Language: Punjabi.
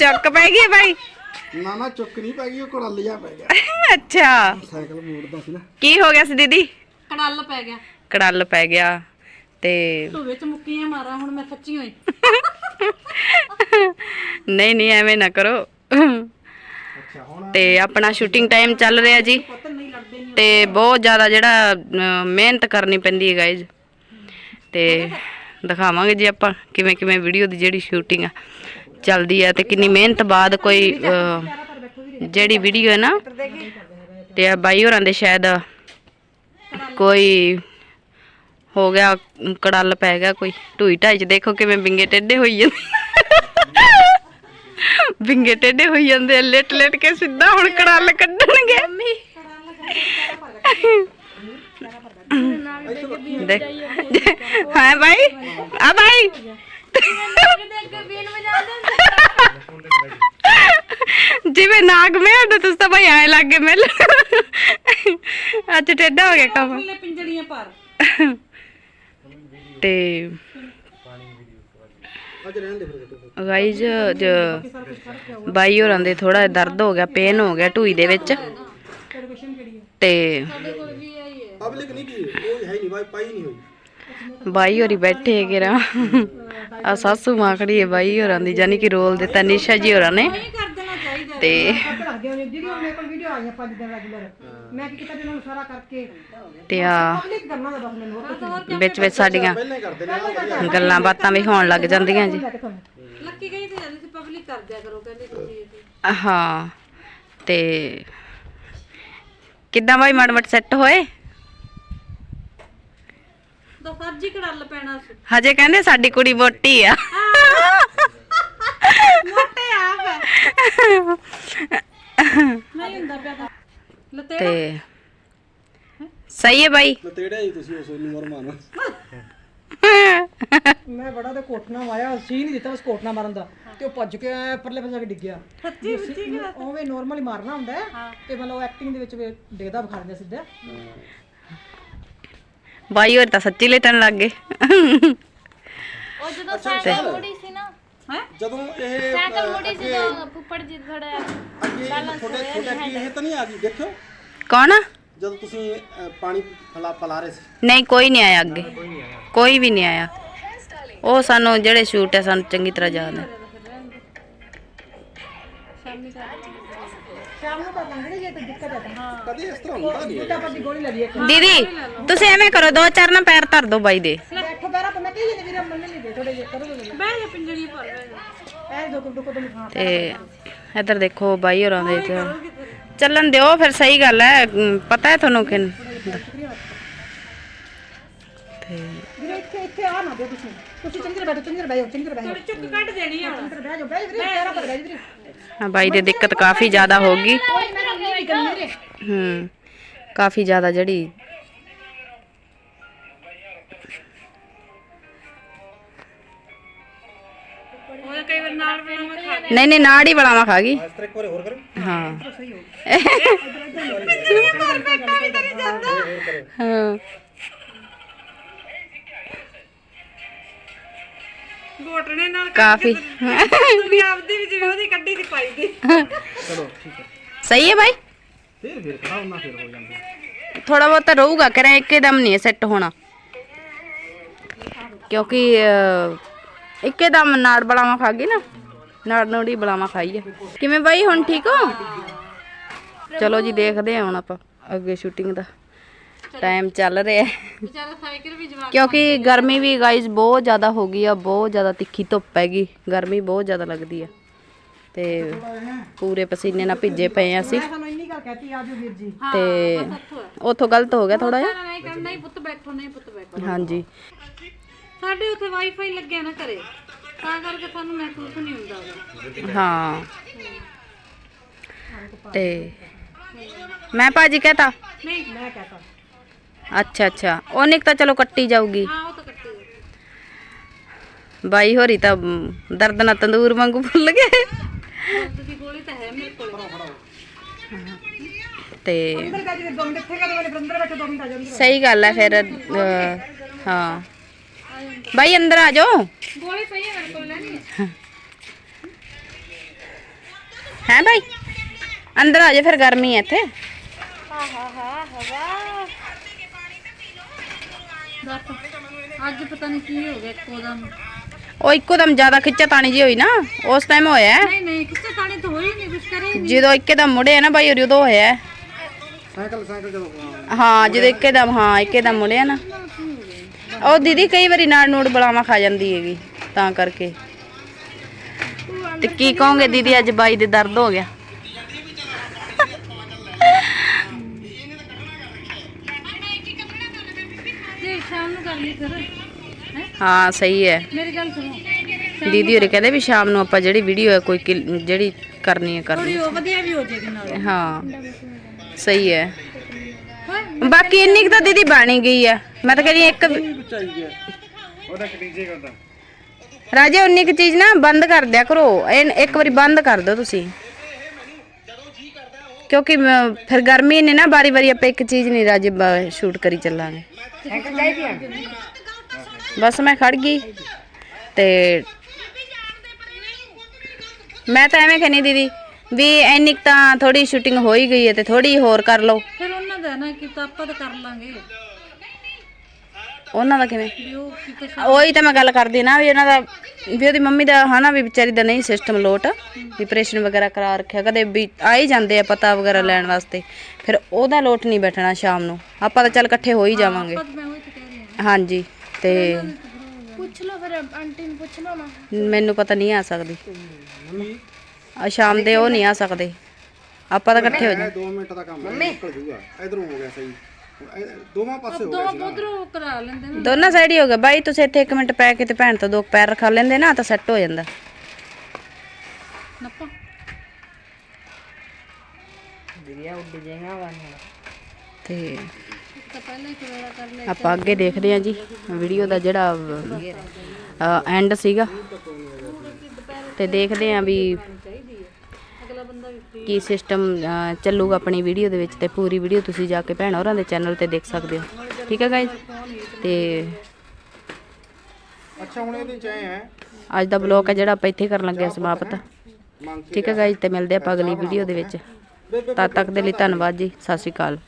ਚੱਕ ਪੈ ਗਈ ਬਾਈ? ਨਾ ਨਾ ਚੁੱਕ ਨਹੀਂ ਪੈ ਗਈ ਉਹ ਕੋਲ ਲਿਆ ਪੈ ਗਿਆ। ਅੱਛਾ। ਸਾਈਕਲ ਮੋੜਦਾ ਸੀ ਨਾ ਕੀ ਹੋ ਗਿਆ ਸੀ ਦੀਦੀ? ਕੜੱਲ ਪੈ ਗਿਆ। ਕੜਲ ਪੈ ਗਿਆ ਤੇ ਤੂੰ ਵਿੱਚ ਮੁੱਕੀਆਂ ਮਾਰਾਂ ਹੁਣ ਮੈਂ ਸੱਚੀ ਹੋਈ। ਨਹੀਂ ਨਹੀਂ ਐਵੇਂ ਨਾ ਕਰੋ। ਅੱਛਾ ਹੁਣ ਤੇ ਆਪਣਾ ਸ਼ੂਟਿੰਗ ਟਾਈਮ ਚੱਲ ਰਿਹਾ ਜੀ। ਤੇ ਬਹੁਤ ਜ਼ਿਆਦਾ ਜਿਹੜਾ ਮਿਹਨਤ ਕਰਨੀ ਪੈਂਦੀ ਹੈ ਗਾਇਜ਼ ਤੇ ਦਿਖਾਵਾਂਗੇ ਜੀ ਆਪਾਂ ਕਿਵੇਂ ਕਿਵੇਂ ਵੀਡੀਓ ਦੀ ਜਿਹੜੀ ਸ਼ੂਟਿੰਗ ਆ। ਚੱਲਦੀ ਹੈ ਤੇ ਕਿੰਨੀ ਮਿਹਨਤ ਬਾਅਦ ਕੋਈ ਜਿਹੜੀ ਵੀਡੀਓ ਹੈ ਨਾ ਤੇ ਆ ਬਾਈ ਹੋਰਾਂ ਦੇ ਸ਼ਾਇਦ ਕੋਈ ਹੋ ਗਿਆ ਕੜਲ ਪੈ ਗਿਆ ਕੋਈ। ਢੂਈ ਢਾਈ ਚ ਦੇਖੋ ਕਿਵੇਂ ਬਿੰਗੇ ਟੇਢੇ ਹੋਈ ਜਾਂਦੇ। ਬਿੰਗੇ ਟੇਢੇ ਹੋਈ ਜਾਂਦੇ ਆ, ਲਿਟ ਲਿਟ ਕੇ ਸਿੱਧਾ ਹੁਣ ਕੜਲ ਕੱਢਣਗੇ। ਹਾਂ ਭਾਈ ਆ ਭਾਈ ਜਿਵੇਂ ਨਾਗ ਮੇਲ ਤੁਸੀਂ ਤਾਂ ਭਾਈ ਆਏ ਲੱਗੇ ਮਿਲ। ਅੱਜ ਟੇਢਾ ਹੋ ਗਿਆ ਕੰਮ। ਲੈ ਪਿੰਜੜੀਆਂ ਪਰ ਤੇ ਅੱਜ ਰਹਿਣ ਦੇ ਫਿਰ ਤੂੰ ਗਾਈਜ਼ ਬਾਈ ਹੋਰਾਂ ਦੇ ਥੋੜਾ ਦਰਦ ਹੋ ਗਿਆ ਪੇਨ ਹੋ ਗਿਆ ਢੂਈ ਦੇ ਵਿੱਚ। ਤੇ ਪਬਲਿਕ ਨਹੀਂ ਕੀ ਉਹ ਹੈ ਨਹੀਂ ਬਾਈ ਪਾਈ ਨਹੀਂ ਹੋਈ। ਬਾਈ ਹੋਰੀ ਬੈਠੇ ਹੈਗੇ ਰਾ ਆ ਸਾਸੂ ਮਾਂ ਖੜੀ ਹੈ ਬਾਈ ਹੋਰਾਂ ਦੀ ਜਾਨੀ ਕਿ ਰੋਲ ਦਿੱਤਾ ਨਿਸ਼ਾ ਜੀ ਹੋਰਾਂ ਨੇ। ਤੇ ਰੱਖਦੇ ਹੋਣੇ ਜਿਹੜੀ ਹੁਣ ਮੇਰੇ ਕੋਲ ਵੀਡੀਓ ਆਈਆਂ ਪੰਜ ਦਿਨ ਰੈਗੂਲਰ ਮੈਂ ਕੀ ਕੀਤਾ ਇਹਨਾਂ ਨੂੰ ਸਾਰਾ ਕਰਕੇ। ਤੇ ਆ ਕਲਿੱਕ ਕਰਨਾ ਦਾ ਬਸ ਮੈਨੂੰ ਹੋਰ ਕੁਛ ਵਿੱਚ ਵਿੱਚ ਸਾਡੀਆਂ ਗੱਲਾਂ ਬਾਤਾਂ ਵੀ ਹੋਣ ਲੱਗ ਜਾਂਦੀਆਂ ਜੀ। ਲੱਕੀ ਗਈ ਤੇ ਜਾਂਦੀ ਸੀ ਪਬਲਿਕ ਕਰ ਦਿਆ ਕਰੋ ਕਹਿੰਦੇ ਤੁਸੀਂ ਇਹ ਹਾਂ ਤੇ ਕਿੱਦਾਂ ਬਾਈ ਮੜਮਟ ਸੈੱਟ ਹੋਏ? ਤਾਂ ਫਰਜੀ ਕੜੱਲ ਪੈਣਾ ਸੀ। ਹਜੇ ਕਹਿੰਦੇ ਸਾਡੀ ਕੁੜੀ ਮੋਟੀ ਆ। ਮੋਟੇ ਆਪ ਹੈ ਨਹੀਂ ਹੁੰਦਾ ਪਿਆ ਤਾਂ। ਸਹੀ ਹੈ ਬਾਈ। ਤੇੜਿਆ ਹੀ ਤੁਸੀਂ ਉਸ ਨੂੰ ਮਰਮਾਨ। ਮੈਂ ਬੜਾ ਤੇ ਕੋਟਣਾ ਮਾਰਿਆ ਸੀ ਨਹੀਂ ਦਿੱਤਾ ਉਸ ਕੋਟਣਾ ਮਾਰਨ ਦਾ। ਤੇ ਉਹ ਭੱਜ ਕੇ ਐਂ ਪਰਲੇ ਪਾਸੇ ਜਾ ਕੇ ਡਿੱਗ ਗਿਆ। ਸੱਚੀ ਸੱਚੀ ਉਵੇਂ ਨਾਰਮਲੀ ਮਾਰਨਾ ਹੁੰਦਾ ਹੈ ਤੇ ਮਤਲਬ ਐਕਟਿੰਗ ਦੇ ਵਿੱਚ ਵੀ ਡਿੱਗਦਾ ਵਿਖਾ ਦਿੰਦੇ ਸਿੱਧਾ। ਬਾਈ ਹੋਰ ਤਾਂ ਸੱਚੀ ਲੇਟਣ ਲੱਗ ਗਏ। ਉਹ ਜਦੋਂ ਸਾਈਕਲ ਮੁੜੀ ਸੀ ਨਾ ਜਦੋਂ ਇਹ ਸਾਈਕਲ ਮੁੜੀ ਸੀ ਤਾਂ ਫੁੱਫੜ ਜੀ ਥੋੜਾ ਅੱਗੇ ਤੁਹਾਡੇ ਤੁਹਾਡੇ ਕੀ ਇਹ ਤਾਂ ਨਹੀਂ ਆ ਗਈ? ਦੇਖਿਓ। ਕੌਣ? ਜਦੋਂ ਤੁਸੀਂ ਅਹ, ਪਾਣੀ ਫਲਾ ਪਲਾ ਰਹੇ ਸੀ। ਨਹੀਂ ਕੋਈ ਨਹੀਂ ਆਇਆ ਅੱਗੇ। ਕੋਈ ਵੀ ਨਹੀਂ ਆਇਆ। ਉਹ ਸਾਨੂੰ ਜਿਹੜੇ ਸ਼ੂਟ ਹੈ ਸਾਨੂੰ ਚੰਗੀ ਤਰ੍ਹਾਂ ਯਾਦ ਹੈ ਸ਼ਾਮ ਨੂੰ ਕਰ ਲਾਂਗੇ ਜੇ ਤੇ ਦਿੱਕਤ ਹੈ ਤਾਂ। ਕਦੇ ਇਸ ਤਰ੍ਹਾਂ ਹੁੰਦਾ ਨਹੀਂ ਤਾਂ ਆਪਾਂ ਦੀ ਗੋਲੀ ਲੈ ਲਈਏ ਇੱਕ। ਦੀਦੀ ਤੁਸੀਂ ਐਵੇਂ ਕਰੋ ਦੋ ਚਾਰ ਨਾ ਪੈਰ ਧਰ ਦੋ ਬਾਈ ਦੇ। ਬੈਠੋ ਤੇ ਮੈਂ ਕਹੀ ਜਾਂਦੀ ਵੀਰੇ ਮੰਨ ਨਹੀਂ ਦੇ ਥੋੜੇ ਜੇ ਕਰੋ ਬਹਿ ਬਹਿ ਜਾ ਪਿੰਜੜੀਆਂ ਪਰ ਬਹਿ ਜਾ। ਐ ਦੋ ਕੁ ਤੋਂ ਖਾ ਤੇ ਇੱਧਰ ਦੇਖੋ ਬਾਈ ਹੋਰਾਂ ਦੇ ਚੱਲਣ ਦਿਓ ਫਿਰ ਸਹੀ ਗੱਲ ਹੈ। ਪਤਾ ਹੈ ਤੁਹਾਨੂੰ ਕਿ ਤੇ ਵੀਰੇ ਇੱਥੇ ਇੱਥੇ ਆ ਨਾ ਦਿਓ ਤੁਸੀਂ। ਤੁਸੀਂ ਚੰਗੀ ਤਰ੍ਹਾਂ ਬੈਠੋ ਚੰਗੀ ਤਰ੍ਹਾਂ ਬੈਠੋ ਚੰਗੀ ਤਰ੍ਹਾਂ ਬੈਠੋ ਚੁੱਕ ਕੱਢ ਦੇਣੀ ਆ। ਹੁਣ ਚੰਗੀ ਤਰ੍ਹਾਂ ਬਹਿ ਜਾਓ ਬਹਿ ਜਾਓ ਵੀਰੇ ਪੈਰਾਂ ਪਰ ਬਹਿ ਜਾਓ ਵੀਰੇ। ਹਾਂ ਬਾਈ ਦੀ ਦਿੱਕਤ ਕਾਫੀ ਜ਼ਿਆਦਾ ਹੋ ਗਈ। ਕੋਈ ਮੈਂ ਨਹੀਂ ਕਰਨੀ ਵੀਰੇ ਹੂੰ ਕਾਫੀ ਜ਼ਿਆਦਾ ਜਿਹੜੀ ਉਹ ਕਈ ਵਾਰ ਨਾਲ ਬਣਾਵਾ ਖਾ ਨਹੀਂ ਨਹੀਂ ਨਾੜੀ ਬਲਾਵਾ ਖਾ ਗਈ। ਇਸ ਤਰ੍ਹਾਂ ਇੱਕ ਵਾਰ ਹੋਰ ਕਰੋ। ਹਾਂ। ਹਾਂ। ਨਾਲ ਕਾਫੀ। ਤੁਸੀਂ ਆਪਦੀ ਵੀ ਜਿਵੇਂ ਉਹਦੀ ਕੱਢੀ ਦੀ ਪਾਈ ਦੀ। ਚਲੋ ਠੀਕ ਹੈ। ਸਹੀ ਹੈ ਬਾਈ। ਫਿਰ ਫਿਰ ਖੜਾ ਉਹਨਾਂ ਫਿਰ ਹੋ ਜਾਂਦਾ। ਥੋੜਾ ਬਹੁਤ ਰਹੂਗਾ ਕਰਾਂ ਇੱਕਦਮ ਨਹੀਂ ਸੈੱਟ ਹੋਣਾ। ਕਿਉਂਕਿ ਇੱਕਦਮ ਨਾੜ ਬਲਾਵਾ ਖਾ ਗਈ ਨਾ। ਨਾੜ ਨੂੜੀ ਬਲਾਵਾ ਖਾਈ ਆ। ਕਿਵੇਂ ਬਾਈ ਹੁਣ ਠੀਕ ਹੋ? ਚਲੋ ਜੀ ਦੇਖਦੇ ਹਾਂ ਹੁਣ ਆਪਾਂ ਅੱਗੇ ਸ਼ੂਟਿੰਗ ਦਾ। ਟਾਈਮ ਚੱਲ ਰਿਹਾ। ਹੈ ਵਿਚਾਰਾ ਸਾਈਕਲ ਵੀ ਜਵਾ ਕਿਉਂਕਿ ਗਰਮੀ ਵੀ ਗਾਈਜ਼ ਬਹੁਤ ਜ਼ਿਆਦਾ ਹੋ ਗਈ ਆ ਬਹੁਤ ਜ਼ਿਆਦਾ ਤਿੱਖੀ ਧੁੱਪ ਹੈਗੀ। ਗਰਮੀ ਬਹੁਤ ਜ਼ਿਆਦਾ ਲੱਗਦੀ ਆ। ਤੇ ਪੂਰੇ ਪਸੀਨੇ ਨਾਲ ਭਿੱਜੇ ਪਏ ਆ ਅਸੀਂ। ਮੈਂ ਤੁਹਾਨੂੰ ਇੰਨੀ ਗੱਲ ਕਹਤੀ ਆਜੋ ਵੀਰ ਜੀ। ਤੇ ਉਥੋਂ ਗਲਤ ਹੋ ਗਿਆ ਥੋੜਾ ਜਿਹਾ। ਨਹੀਂ ਕਹਿੰਦਾ ਨਹੀਂ ਪੁੱਤ ਬੈਠੋ ਨਹੀਂ ਪੁੱਤ ਬੈਠੋ। ਹਾਂਜੀ। ਸਾਡੇ ਉੱਥੇ ਵਾਈਫਾਈ ਲੱਗਿਆ ਨਾ ਘਰੇ ਤਾਂ ਕਰਕੇ ਸਾਨੂੰ ਮਹਿਸੂਸ ਨਹੀਂ ਹੁੰਦਾ। ਹਾਂ। ਤੇ ਮੈਂ ਭਾਜੀ ਕਹਤਾ? ਨਹੀਂ। ਮੈਂ ਕਹਤਾ। ਅੱਛਾ ਅੱਛਾ ਉਹ ਨਿਕ ਤਾਂ ਚਲੋ ਕੱਟੀ ਜਾਊਗੀ ਹਾਂ ਉਹ ਤਾਂ ਕੱਟੀ ਹੋਈ। ਬਾਈ ਹੋਰੀ ਤਾਂ ਮ, ਦਰਦ ਨਾਲ ਤੰਦੂਰ ਵਾਂਗੂ ਫੁੱਲ ਗਏ ਦਰਦ ਦੀ ਗੋਲੀ ਤਾਂ ਹੈ ਮੇਰੇ ਕੋਲ ਤੇ ਅੰਦਰ ਬੈਠ ਵੀਰ ਦੋ ਮਿੰਟ ਇੱਥੇ ਕਰ ਵਾਲੇ ਅੱਜ ਪਤਾ ਨਹੀਂ ਕੀ ਹੋ ਗਿਆ ਇੱਕੋ ਦਮ। ਉਹ ਇੱਕੋ ਦਮ ਜ਼ਿਆਦਾ ਖਿੱਚਾ ਤਾਣੀ ਜੀ ਹੋਈ ਨਾ ਉਸ ਟਾਈਮ ਹੋਇਆ। ਹੈ। ਨਹੀਂ ਨਹੀਂ ਕਿਸੇ ਤਾਣੀ ਤਾਂ ਹੋਈ ਨਹੀਂ ਕੁਛ ਕਰੇ ਹੀ ਨਹੀਂ ਜਦੋਂ ਇੱਕਦਮ ਮੁੜਿਆ ਨਾ ਭਾਈ ਉਦੋਂ ਹੋਇਆ। ਹੈ। ਸਾਈਕਲ ਸਾਈਕਲ ਜਦੋਂ ਹਾਂ ਜਦੋਂ ਇੱਕਦਮ ਹਾਂ ਇੱਕਦਮ ਮੁੜਿਆ ਨਾ। ਉਹ ਦੀਦੀ ਕਈ ਵਾਰੀ ਨਾੜ ਨੂੜ ਬਲਾਵਾ ਖਾ ਜਾਂਦੀ ਹੈਗੀ ਤਾਂ ਕਰਕੇ। ਤੇ ਕੀ ਕਹੋਗੇ ਦੀਦੀ ਅੱਜ ਬਾਈ ਦੇ ਦਰਦ ਹੋ ਗਿਆ? ਹੈ ਸਹੀ ਹੈ। ਮੇਰੀ ਗੱਲ ਸੁਣੋ। ਦੀਦੀ ਹੋਰੇ ਕਹਿੰਦੇ ਵੀ ਸ਼ਾਮ ਨੂੰ ਆਪਾਂ ਜਿਹੜੀ ਵੀਡੀਓ ਹੈ ਕੋਈ ਜਿਹੜੀ ਕਰਨੀ ਹੈ ਕਰਨੀ। ਥੋੜੀ ਉਹ ਵਧੀਆ ਵੀ ਹੋ ਜਾਏਗੀ ਨਾਲ। ਹਾਂ ਸਹੀ ਹੈ। ਬਾਕੀ ਇੰਨੀ ਕੁ ਤਾਂ ਦੀਦੀ ਬਣ ਗਈ ਆ ਮੈਂ ਤਾਂ ਕਹਿੰਦੀ ਇੱਕ ਰਾਜੇ ਉਨੀ ਕੁ ਚੀਜ਼ ਨਾ ਬੰਦ ਕਰ ਦਿਆ ਕਰੋ। ਇਹ ਇੱਕ ਵਾਰੀ ਬੰਦ ਕਰ ਦਿਓ ਤੁਸੀਂ। ਕਿਉਂਕਿ ਮ- ਫਿਰ ਗਰਮੀ ਨੇ ਨਾ ਬਾਰੀ ਵਾਰੀ ਆਪਾਂ ਇੱਕ ਚੀਜ਼ ਨਹੀਂ ਰਾਜੇ ਸ਼ੂਟ ਕਰੀ ਚੱਲਾਂਗੇ। ਬਸ ਮੈਂ ਖੜ ਗਈ ਤੇ ਮੈਂ ਤਾਂ ਐਵੇਂ ਕਹਿੰਦੀ ਦੀਦੀ ਵੀ ਇੰਨੀ ਤਾਂ ਥੋੜੀ ਸ਼ੂਟਿੰਗ ਹੋ ਹੀ ਗਈ ਹੈ ਤੇ ਥੋੜੀ ਹੋਰ ਕਰ ਲਓ। ਫਿਰ ਉਹਨਾਂ ਦਾ ਨਾ ਕਿ ਤਾਂ ਆਪਾਂ ਤਾਂ ਕਰ ਲਾਂਗੇ। ਉਹਨਾਂ ਦਾ ਕਿਵੇਂ? ਉਹ ਤਾਂ ਮੈਂ ਗੱਲ ਕਰਦੀ ਨਾ ਵੀ ਉਹਨਾਂ ਦਾ ਵੀ ਉਹਦੀ ਮੰਮੀ ਦਾ ਹਨਾ ਵੀ ਵਿਚਾਰੀ ਦਾ ਨਹੀਂ ਸਿਸਟਮ ਲੋਟ ਵੀ ਆਪਰੇਸ਼ਨ ਵਗੈਰਾ ਕਰਾ ਰੱਖਿਆ ਕਦੇ ਵੀ ਆ ਹੀ ਜਾਂਦੇ ਆ ਪਤਾ ਵਗੈਰਾ ਲੈਣ ਵਾਸਤੇ। ਫਿਰ ਉਹਦਾ ਲੋਟ ਨਹੀਂ ਬੈਠਣਾ ਸ਼ਾਮ ਨੂੰ। ਆਪਾਂ ਤਾਂ ਚੱਲ ਇਕੱਠੇ ਹੋ ਹੀ ਜਾਵਾਂਗੇ। ਹਾਂਜੀ ਤੇ ਪੁੱਛ ਲਓ ਫਿਰ ਆਂਟੀ ਨੂੰ ਪੁੱਛ ਲਓ ਨਾ। ਮੈਨੂੰ ਪਤਾ ਨਹੀਂ ਆ ਸਕਦੀ। ਆ ਸ਼ਾਮ ਦੇ ਉਹ ਨਹੀਂ ਆ ਸਕਦੇ। ਆਪਾਂ ਤਾਂ ਇਕੱਠੇ ਹੋ ਜਾ ਇਹ 2 ਮਿੰਟ ਦਾ ਕੰਮ ਹੈ ਨਿਕਲ ਜੂਗਾ। ਇਧਰੋਂ ਹੋ ਗਿਆ ਸਹੀ। ਹੁਣ ਇਹ ਦੋਵਾਂ ਪਾਸੇ ਹੋ ਗਿਆ ਸੀ ਨਾ ਉਧਰੋਂ ਕਰਾ ਲੈਂਦੇ ਨੇ। ਦੋਨਾਂ ਸਾਈਡ ਹੀ ਹੋ ਗਿਆ। ਬਾਈ ਤੁਸੀਂ ਇੱਥੇ ਇੱਕ ਮਿੰਟ ਪੈ ਕੇ ਤੇ ਭੈਣ ਤੋਂ ਦੋ ਪੈਰ ਰਖਾ ਲੈਂਦੇ ਨਾ ਤਾਂ ਸੈੱਟ ਹੋ ਜਾਂਦਾ। ਨੱਪਾ। ਤੇ ਤਾਂ ਪਹਿਲਾਂ ਹੀ ਕਵੇਲਾ ਕਰ ਲਿਆ ਆਪਾਂ ਅੱਗੇ ਦੇਖਦੇ ਹਾਂ ਜੀ। ਵੀਡੀਓ ਦਾ ਜਿਹੜਾ ਐਂਡ ਸੀਗਾ। ਤੇ ਦੇਖਦੇ ਹਾਂ ਵੀ ਕੀ ਸਿਸਟਮ ਚੱਲੂਗਾ ਆਪਣੀ ਵੀਡੀਓ ਦੇ ਵਿੱਚ ਤੇ ਪੂਰੀ ਵੀਡੀਓ ਤੁਸੀਂ ਜਾ ਕੇ ਭੈਣ ਹੋਰਾਂ ਦੇ ਚੈਨਲ ਤੇ ਦੇਖ ਸਕਦੇ ਹੋ। ਠੀਕ ਹੈ ਗਾਇਜ਼ ਤੇ ਅੱਛਾ ਹੁਣ ਇਹਦੇ ਚ ਹੈ। ਅੱਜ ਦਾ ਬਲੌਗ ਹੈ ਜਿਹੜਾ ਆਪਾਂ ਇੱਥੇ ਕਰਨ ਲੱਗੇ ਹਾਂ ਸਮਾਪਤ। ਠੀਕ ਹੈ ਗਾਇਜ਼ ਤੇ ਮਿਲਦੇ ਆਪਾਂ ਅਗਲੀ ਵੀਡੀਓ ਦੇ ਵਿੱਚ। ਤਦ ਤੱਕ ਦੇ ਲਈ ਧੰਨਵਾਦ ਜੀ। ਸਤਿ ਸ਼੍ਰੀ ਅਕਾਲ।